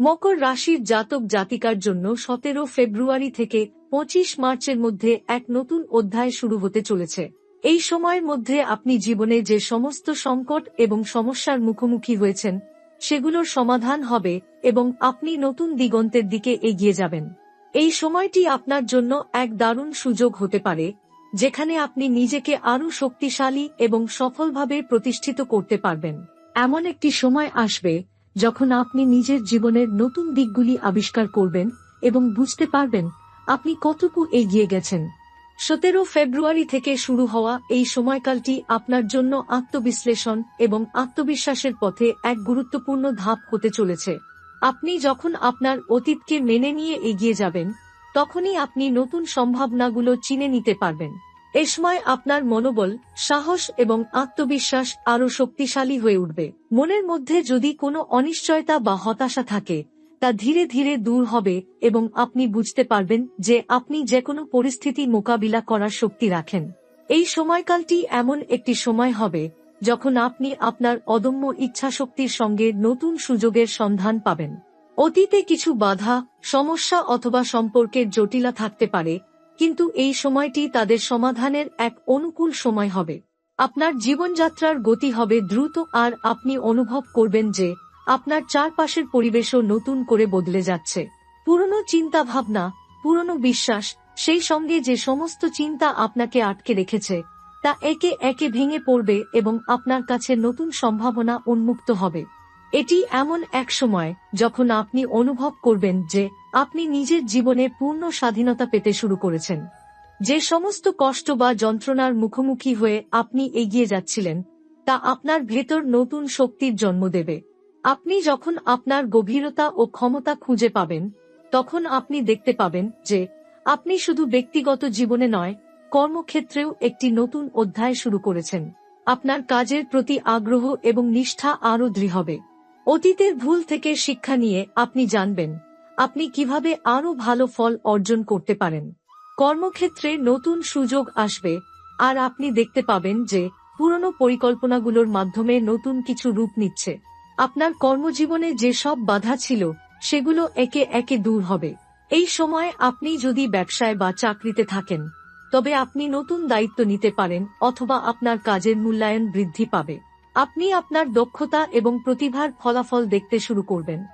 মকর রাশির জাতক জাতিকার জন্য সতেরো ফেব্রুয়ারি থেকে পঁচিশ মার্চের মধ্যে এক নতুন অধ্যায় শুরু হতে চলেছে। এই সময়ের মধ্যে আপনি জীবনে যে সমস্ত সংকট এবং সমস্যার মুখোমুখি হয়েছেন, সেগুলোর সমাধান হবে এবং আপনি নতুন দিগন্তের দিকে এগিয়ে যাবেন। এই সময়টি আপনার জন্য এক দারুণ সুযোগ হতে পারে, যেখানে আপনি নিজেকে আরও শক্তিশালী এবং সফলভাবে প্রতিষ্ঠিত করতে পারবেন। এমন একটি সময় আসবে যখন আপনি নিজের জীবনের নতুন দিকগুলি আবিষ্কার করবেন এবং বুঝতে পারবেন আপনি কতটুকু এগিয়ে গেছেন। সতেরো ফেব্রুয়ারি থেকে শুরু হওয়া এই সময়কালটি আপনার জন্য আত্মবিশ্লেষণ এবং আত্মবিশ্বাসের পথে এক গুরুত্বপূর্ণ ধাপ হতে চলেছে। আপনি যখন আপনার অতীতকে মেনে নিয়ে এগিয়ে যাবেন, তখনই আপনি নতুন সম্ভাবনাগুলো চিনে নিতে পারবেন। এ সময় আপনার মনোবল, সাহস এবং আত্মবিশ্বাস আরও শক্তিশালী হয়ে উঠবে। মনের মধ্যে যদি কোনো অনিশ্চয়তা বা হতাশা থাকে, তা ধীরে ধীরে দূর হবে এবং আপনি বুঝতে পারবেন যে আপনি যে কোনো পরিস্থিতি মোকাবিলা করার শক্তি রাখেন। এই সময়কালটি এমন একটি সময় হবে যখন আপনি আপনার অদম্য ইচ্ছাশক্তির সঙ্গে নতুন সুযোগের সন্ধান পাবেন। অতীতে কিছু বাধা, সমস্যা অথবা সম্পর্কের জটিলা থাকতে পারে কিন্তু এই সময়টি তাদের সমাধানের এক অনুকূল সময় হবে। আপনার জীবনযাত্রার গতি হবে দ্রুত আর আপনি অনুভব করবেন যে আপনার চারপাশের পরিবেশও নতুন করে বদলে যাচ্ছে। পুরনো চিন্তা ভাবনা পুরনো বিশ্বাস, সেই সঙ্গে যে সমস্ত চিন্তা আপনাকে আটকে রেখেছে, তা একে একে ভেঙে পড়বে এবং আপনার কাছে নতুন সম্ভাবনা উন্মুক্ত হবে। এটি এমন এক সময় যখন আপনি অনুভব করবেন যে আপনি নিজের জীবনে পূর্ণ স্বাধীনতা পেতে শুরু করেছেন। যে সমস্ত কষ্ট বা যন্ত্রণার মুখোমুখি হয়ে আপনি এগিয়ে যাচ্ছিলেন, তা আপনার ভেতর নতুন শক্তির জন্ম দেবে। আপনি যখন আপনার গভীরতা ও ক্ষমতা খুঁজে পাবেন, তখন আপনি দেখতে পাবেন যে আপনি শুধু ব্যক্তিগত জীবনে নয়, কর্মক্ষেত্রেও একটি নতুন অধ্যায় শুরু করেছেন। আপনার কাজের প্রতি আগ্রহ এবং নিষ্ঠা আরও দৃঢ় হবে। অতীতের ভুল থেকে শিক্ষা নিয়ে আপনি জানবেন, আপনি কীভাবে আরও ভালো ফল অর্জন করতে পারেন। কর্মক্ষেত্রে নতুন সুযোগ আসবে, আর আপনি দেখতে পাবেন যে পুরনো পরিকল্পনাগুলোর মাধ্যমে নতুন কিছু রূপ নিচ্ছে। আপনার কর্মজীবনে যে সব বাধা ছিল, সেগুলো একে একে দূর হবে। এই সময় আপনি যদি ব্যবসায় বা চাকরিতে থাকেন, তবে আপনি নতুন দায়িত্ব নিতে পারেন অথবা আপনার কাজের মূল্যায়ন বৃদ্ধি পাবে। আপনি আপনার দক্ষতা এবং প্রতিভার ফলাফল দেখতে শুরু করবেন।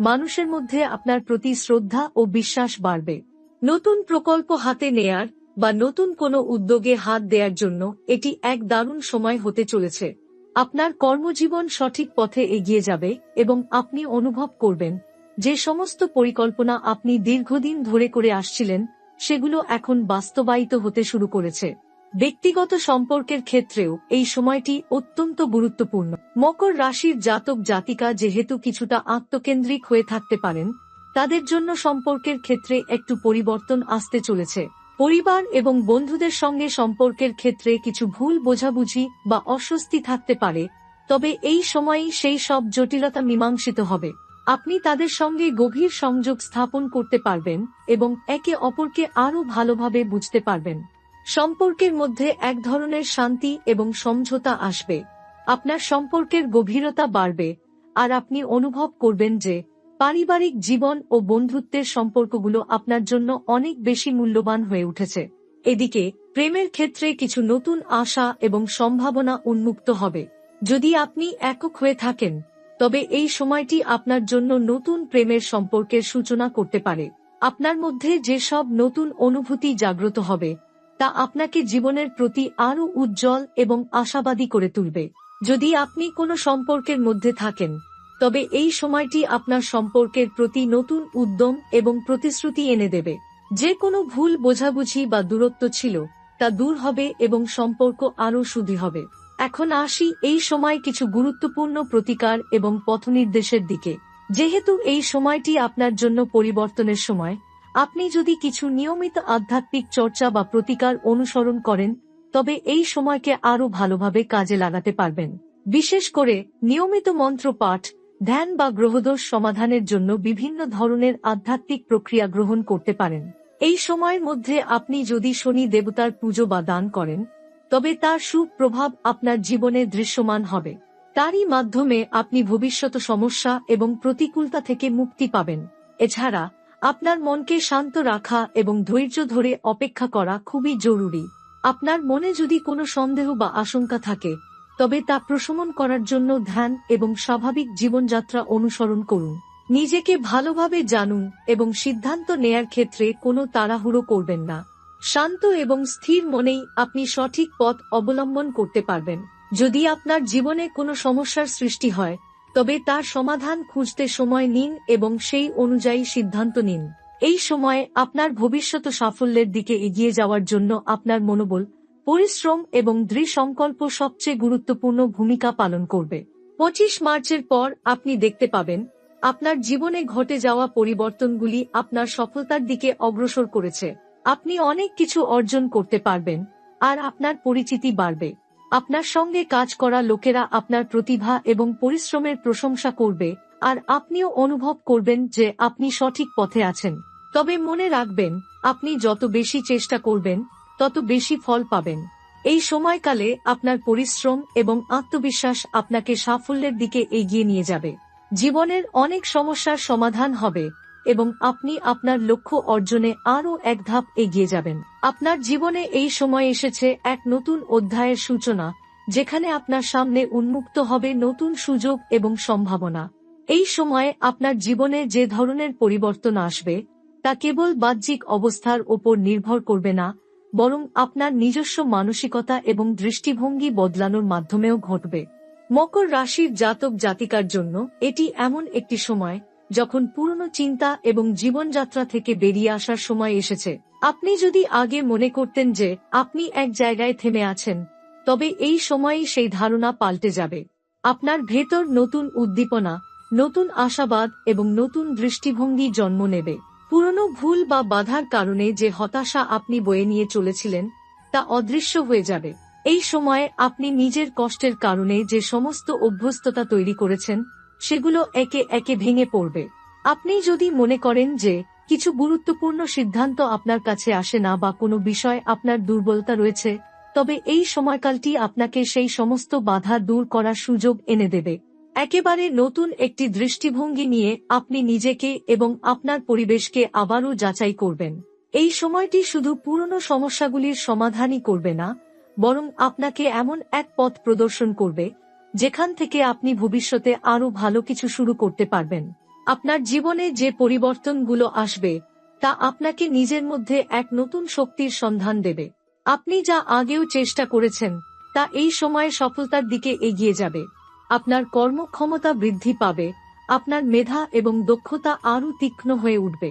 মানুষের মধ্যে আপনার প্রতি শ্রদ্ধা ও বিশ্বাস বাড়বে। নতুন প্রকল্প হাতে নেয়ার বা নতুন কোনো উদ্যোগে হাত দেওয়ার জন্য এটি এক দারুণ সময় হতে চলেছে। আপনার কর্মজীবন সঠিক পথে এগিয়ে যাবে এবং আপনি অনুভব করবেন যে সমস্ত পরিকল্পনা আপনি দীর্ঘদিন ধরে করে আসছিলেন, সেগুলো এখন বাস্তবায়িত হতে শুরু করেছে। ব্যক্তিগত সম্পর্কের ক্ষেত্রেও এই সময়টি অত্যন্ত গুরুত্বপূর্ণ। মকর রাশির জাতক জাতিকা যেহেতু কিছুটা আত্মকেন্দ্রিক হয়ে থাকতে পারেন, তাদের জন্য সম্পর্কের ক্ষেত্রে একটু পরিবর্তন আসতে চলেছে। পরিবার এবং বন্ধুদের সঙ্গে সম্পর্কের ক্ষেত্রে কিছু ভুল বোঝাবুঝি বা অস্বস্তি থাকতে পারে, তবে এই সময়েই সেই সব জটিলতা মীমাংসিত হবে। আপনি তাদের সঙ্গে গভীর সংযোগ স্থাপন করতে পারবেন এবং একে অপরকে আরও ভালোভাবে বুঝতে পারবেন। সম্পর্কের মধ্যে এক ধরনের শান্তি এবং সমঝোতা আসবে। আপনার সম্পর্কের গভীরতা বাড়বে, আর আপনি অনুভব করবেন যে পারিবারিক জীবন ও বন্ধুত্বের সম্পর্কগুলো আপনার জন্য অনেক বেশি মূল্যবান হয়ে উঠেছে। এদিকে, প্রেমের ক্ষেত্রে কিছু নতুন আশা এবং সম্ভাবনা উন্মুক্ত হবে। যদি আপনি একক হয়ে থাকেন, তবে এই সময়টি আপনার জন্য নতুন প্রেমের সম্পর্কের সূচনা করতে পারে। আপনার মধ্যে যেসব নতুন অনুভূতি জাগ্রত হবে তা আপনাকে জীবনের প্রতি আরও উজ্জ্বল এবং আশাবাদী করে তুলবে। যদি আপনি কোনো সম্পর্কের মধ্যে থাকেন, তবে এই সময়টি আপনার সম্পর্কের প্রতি নতুন উদ্যম এবং প্রতিশ্রুতি এনে দেবে। যে কোনো ভুল বোঝাবুঝি বা দূরত্ব ছিল, তা দূর হবে এবং সম্পর্ক আরও শুধু হবে। এখন আসি এই সময় কিছু গুরুত্বপূর্ণ প্রতিকার এবং পথনির্দেশের দিকে। যেহেতু এই সময়টি আপনার জন্য পরিবর্তনের সময় আপনি যদি কিছু নিয়মিত আধ্যাত্মিক চর্চা বা প্রতিকার অনুসরণ করেন, তবে এই সময়কে আরও ভালোভাবে কাজে লাগাতে পারবেন। বিশেষ করে নিয়মিত মন্ত্র পাঠ, ধ্যান বা গ্রহদোষ সমাধানের জন্য বিভিন্ন ধরনের আধ্যাত্মিক প্রক্রিয়া গ্রহণ করতে পারেন। এই সময়ের মধ্যে আপনি যদি শনি দেবতার পুজো বা দান করেন, তবে তার সুপ্রভাব আপনার জীবনে দৃশ্যমান হবে। তারই মাধ্যমে আপনি ভবিষ্যত সমস্যা এবং প্রতিকূলতা থেকে মুক্তি পাবেন। এছাড়া আপনার মনকে শান্ত রাখা এবং ধৈর্য ধরে অপেক্ষা করা খুবই জরুরি। আপনার মনে যদি কোনো সন্দেহ বা আশঙ্কা থাকে, তবে তা প্রশমন করার জন্য ধ্যান এবং স্বাভাবিক জীবনযাত্রা অনুসরণ করুন। নিজেকে ভালোভাবে জানুন এবং সিদ্ধান্ত নেয়ার ক্ষেত্রে কোনো তাড়াহুড়ো করবেন না। শান্ত এবং স্থির মনেই আপনি সঠিক পথ অবলম্বন করতে পারবেন। যদি আপনার জীবনে কোনো সমস্যার সৃষ্টি হয় তবে তার সমাধান খুঁজতে সময় নিন এবং সেই অনুযায়ী সিদ্ধান্ত নিন। এই সময়ে আপনার ভবিষ্যৎ সাফল্যের দিকে এগিয়ে যাওয়ার জন্য আপনার মনোবল, পরিশ্রম এবং দৃঢ় সংকল্প সবচেয়ে গুরুত্বপূর্ণ ভূমিকা পালন করবে। পঁচিশ মার্চের পর আপনি দেখতে পাবেন, আপনার জীবনে ঘটে যাওয়া পরিবর্তনগুলি আপনার সফলতার দিকে অগ্রসর করেছে। আপনি অনেক কিছু অর্জন করতে পারবেন, আর আপনার পরিচিতি বাড়বে। আপনার সঙ্গে কাজ করা লোকেরা আপনার প্রতিভা এবং পরিশ্রমের প্রশংসা করবে, আর আপনিও অনুভব করবেন যে আপনি সঠিক পথে আছেন। তবে মনে রাখবেন, আপনি যত বেশি চেষ্টা করবেন, তত বেশি ফল পাবেন। এই সময়কালে আপনার পরিশ্রম এবং আত্মবিশ্বাস আপনাকে সাফল্যের দিকে এগিয়ে নিয়ে যাবে। জীবনের অনেক সমস্যার সমাধান হবে। এবং আপনি আপনার লক্ষ্য অর্জনে আরও এক ধাপ এগিয়ে যাবেন। আপনার জীবনে এই সময় এসেছে এক নতুন অধ্যায়ের সূচনা, যেখানে আপনার সামনে উন্মুক্ত হবে নতুন সুযোগ এবং সম্ভাবনা। এই সময়ে আপনার জীবনে যে ধরনের পরিবর্তন আসবে, তা কেবল বাহ্যিক অবস্থার ওপর নির্ভর করবে না, বরং আপনার নিজস্ব মানসিকতা এবং দৃষ্টিভঙ্গি বদলানোর মাধ্যমেও ঘটবে। মকর রাশির জাতক জাতিকার জন্য এটি এমন একটি সময় যখন পুরনো চিন্তা এবং জীবনযাত্রা থেকে বেরিয়ে আসার সময় এসেছে, আপনি যদি আগে মনে করতেন যে আপনি এক জায়গায় থেমে আছেন, তবে এই সময়েই সেই ধারণা পাল্টে যাবে। আপনার ভেতর নতুন উদ্দীপনা, নতুন আশাবাদ এবং নতুন দৃষ্টিভঙ্গি জন্ম নেবে। পুরনো ভুল বা বাধার কারণে যে হতাশা আপনি বয়ে নিয়ে চলেছিলেন, তা অদৃশ্য হয়ে যাবে। এই সময়ে আপনি নিজের কষ্টের কারণে যে সমস্ত অভ্যস্ততা তৈরি করেছেন সেগুলো একে একে ভেঙে পড়বে। আপনি যদি মনে করেন যে, কিছু গুরুত্বপূর্ণ সিদ্ধান্ত আপনার কাছে আসে না বা কোনো বিষয় আপনার দুর্বলতা রয়েছে, তবে এই সময়কালটি আপনাকে সেই সমস্ত বাধা দূর করার সুযোগ এনে দেবে। একেবারে নতুন একটি দৃষ্টিভঙ্গি নিয়ে আপনি নিজেকে এবং আপনার পরিবেশকে আবারও যাচাই করবেন। এই সময়টি শুধু পুরনো সমস্যাগুলির সমাধানই করবে না, বরং আপনাকে এমন এক পথ প্রদর্শন করবে যেখান থেকে আপনি ভবিষ্যতে আরও ভালো কিছু শুরু করতে পারবেন। আপনার জীবনে যে পরিবর্তনগুলো আসবে, তা আপনাকে নিজের মধ্যে এক নতুন শক্তির সন্ধান দেবে। আপনি যা আগেও চেষ্টা করেছেন, তা এই সময়ে সফলতার দিকে এগিয়ে যাবে। আপনার কর্মক্ষমতা বৃদ্ধি পাবে, আপনার মেধা এবং দক্ষতা আরও তীক্ষ্ণ হয়ে উঠবে।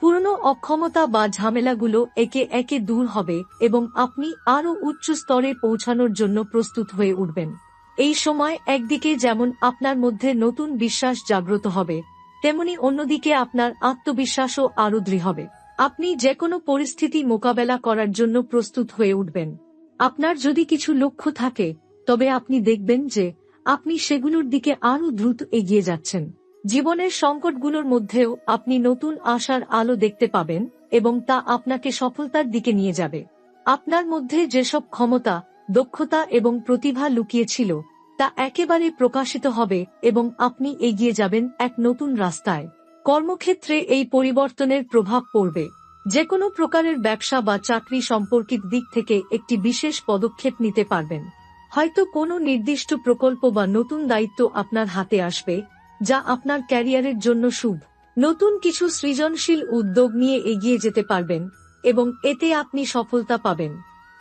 পুরনো অক্ষমতা বা ঝামেলাগুলো একে একে দূর হবে এবং আপনি আরও উচ্চ স্তরে পৌঁছানোর জন্য প্রস্তুত হয়ে উঠবেন। এই সময় একদিকে যেমন আপনার মধ্যে নতুন বিশ্বাস জাগ্রত হবে, তেমনি অন্যদিকে আপনার আত্মবিশ্বাসও আরও দৃঢ় হবে। আপনি যে কোনো পরিস্থিতি মোকাবেলা করার জন্য প্রস্তুত হয়ে উঠবেন। আপনার যদি কিছু লক্ষ্য থাকে, তবে আপনি দেখবেন যে আপনি সেগুলোর দিকে আরও দ্রুত এগিয়ে যাচ্ছেন। জীবনের সংকটগুলোর মধ্যেও আপনি নতুন আশার আলো দেখতে পাবেন এবং তা আপনাকে সফলতার দিকে নিয়ে যাবে। আপনার মধ্যে যেসব ক্ষমতা, দক্ষতা এবং প্রতিভা লুকিয়েছিল তা একেবারে প্রকাশিত হবে এবং আপনি এগিয়ে যাবেন এক নতুন রাস্তায়। কর্মক্ষেত্রে এই পরিবর্তনের প্রভাব পড়বে। যে কোনো প্রকারের ব্যবসা বা চাকরি সম্পর্কিত দিক থেকে একটি বিশেষ পদক্ষেপ নিতে পারবেন। হয়তো কোনো নির্দিষ্ট প্রকল্প বা নতুন দায়িত্ব আপনার হাতে আসবে, যা আপনার ক্যারিয়ারের জন্য শুভ। নতুন কিছু সৃজনশীল উদ্যোগ নিয়ে এগিয়ে যেতে পারবেন এবং এতে আপনি সফলতা পাবেন।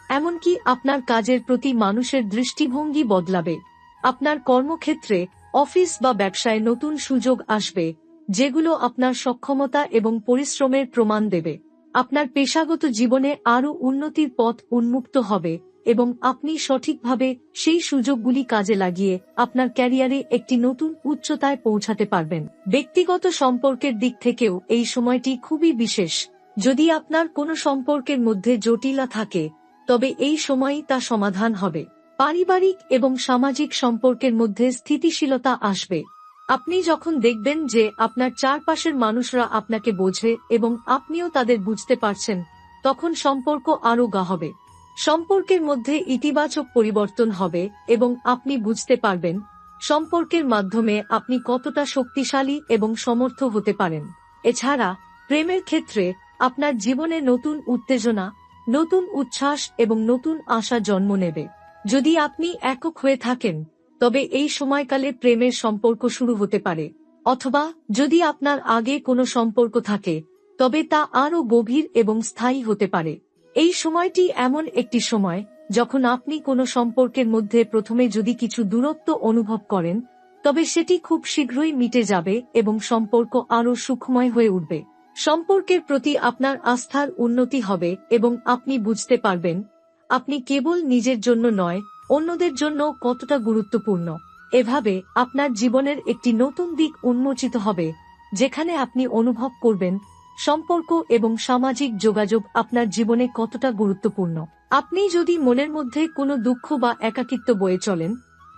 এমনকি আপনার কাজের প্রতি মানুষের দৃষ্টিভঙ্গি বদলাবে। আপনার কর্মক্ষেত্রে অফিস বা ব্যবসায় নতুন সুযোগ আসবে, যেগুলো আপনার সক্ষমতা এবং পরিশ্রমের প্রমাণ দেবে। আপনার পেশাগত জীবনে আরও উন্নতির পথ উন্মুক্ত হবে এবং আপনি সঠিকভাবে সেই সুযোগগুলি কাজে লাগিয়ে আপনার ক্যারিয়ারে একটি নতুন উচ্চতায় পৌঁছাতে পারবেন। ব্যক্তিগত সম্পর্কের দিক থেকেও এই সময়টি খুবই বিশেষ। যদি আপনার কোনো সম্পর্কের মধ্যে জটিলা থাকে, তবে এই সময়ই তা সমাধান হবে। পারিবারিক এবং সামাজিক সম্পর্কের মধ্যে স্থিতিশীলতা আসবে। আপনি যখন দেখবেন যে আপনার চারপাশের মানুষরা আপনাকে বোঝে এবং আপনিও তাদের বুঝতে পারছেন, তখন সম্পর্ক আরও গা হবে। সম্পর্কের মধ্যে ইতিবাচক পরিবর্তন হবে এবং আপনি বুঝতে পারবেন সম্পর্কের মাধ্যমে আপনি কতটা শক্তিশালী এবং সমর্থ হতে পারেন। এছাড়া, প্রেমের ক্ষেত্রে আপনার জীবনে নতুন উত্তেজনা, নতুন উচ্ছ্বাস এবং নতুন আশা জন্ম নেবে। যদি আপনি একক হয়ে থাকেন, তবে এই সময়কালে প্রেমের সম্পর্ক শুরু হতে পারে। অথবা, যদি আপনার আগে কোনো সম্পর্ক থাকে, তবে তা আরও গভীর এবং স্থায়ী হতে পারে। এই সময়টি এমন একটি সময়, যখন আপনি কোনো সম্পর্কের মধ্যে প্রথমে যদি কিছু দূরত্ব অনুভব করেন, তবে সেটি খুব শীঘ্রই মিটে যাবে এবং সম্পর্ক আরও সুখময় হয়ে উঠবে। সম্পর্কের প্রতি আপনার আস্থার উন্নতি হবে এবং আপনি বুঝতে পারবেন আপনি কেবল নিজের জন্য নয়, অন্যদের জন্য কতটা গুরুত্বপূর্ণ। এভাবে আপনার জীবনের একটি নতুন দিক উন্মোচিত হবে, যেখানে আপনি অনুভব করবেন সম্পর্ক এবং সামাজিক যোগাযোগ আপনার জীবনে কতটা গুরুত্বপূর্ণ। আপনি যদি মনের মধ্যে কোনো দুঃখ বা একাকিত্ব বয়ে চলেন,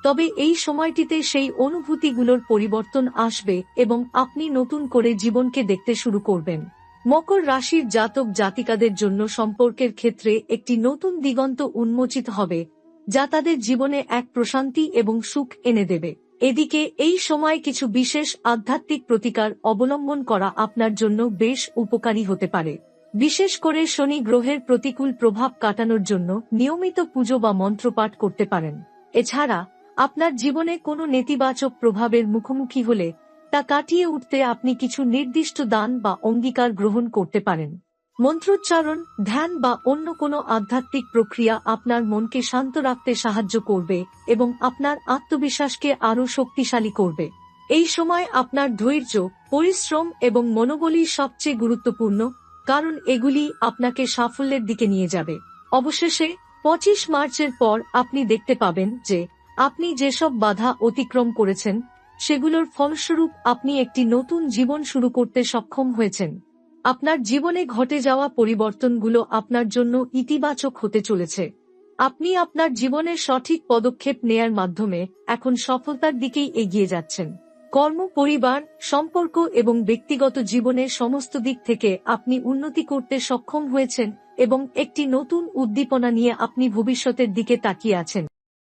তবে এই সময়টিতে সেই অনুভূতিগুলোর পরিবর্তন আসবে এবং আপনি নতুন করে জীবনকে দেখতে শুরু করবেন। মকর রাশির জাতক জাতিকাদের জন্য সম্পর্কের ক্ষেত্রে একটি নতুন দিগন্ত উন্মোচিত হবে, যা তাদের জীবনে এক প্রশান্তি এবং সুখ এনে দেবে। এদিকে, এই সময় কিছু বিশেষ আধ্যাত্মিক প্রতিকার অবলম্বন করা আপনার জন্য বেশ উপকারী হতে পারে। বিশেষ করে শনি গ্রহের প্রতিকূল প্রভাব কাটানোর জন্য নিয়মিত পুজো বা মন্ত্রপাঠ করতে পারেন। এছাড়া, আপনার জীবনে কোনো নেতিবাচক প্রভাবের মুখোমুখি হলে তা কাটিয়ে উঠতে আপনি কিছু নির্দিষ্ট দান বা অঙ্গীকার গ্রহণ করতে পারেন। মন্ত্রোচ্চারণ, ধ্যান বা অন্য কোনো আধ্যাত্মিক প্রক্রিয়া আপনার মনকে শান্ত রাখতে সাহায্য করবে এবং আপনার আত্মবিশ্বাসকে আরও শক্তিশালী করবে। এই সময় আপনার ধৈর্য, পরিশ্রম এবং মনোবলই সবচেয়ে গুরুত্বপূর্ণ, কারণ এগুলি আপনাকে সাফল্যের দিকে নিয়ে যাবে। অবশেষে, পঁচিশ মার্চের পর আপনি দেখতে পাবেন যে আপনি যেসব বাধা অতিক্রম করেছেন সেগুলোর ফলস্বরূপ আপনি একটি নতুন জীবন শুরু করতে সক্ষম হয়েছেন। আপনার জীবনে ঘটে যাওয়া পরিবর্তনগুলো আপনার জন্য ইতিবাচক হতে চলেছে। আপনি আপনার জীবনের সঠিক পদক্ষেপ নেয়ার মাধ্যমে এখন সফলতার দিকেই এগিয়ে যাচ্ছেন। কর্ম, পরিবার, সম্পর্ক এবং ব্যক্তিগত জীবনের সমস্ত দিক থেকে আপনি উন্নতি করতে সক্ষম হয়েছেন এবং একটি নতুন উদ্দীপনা নিয়ে আপনি ভবিষ্যতের দিকে তাকিয়ে আছেন।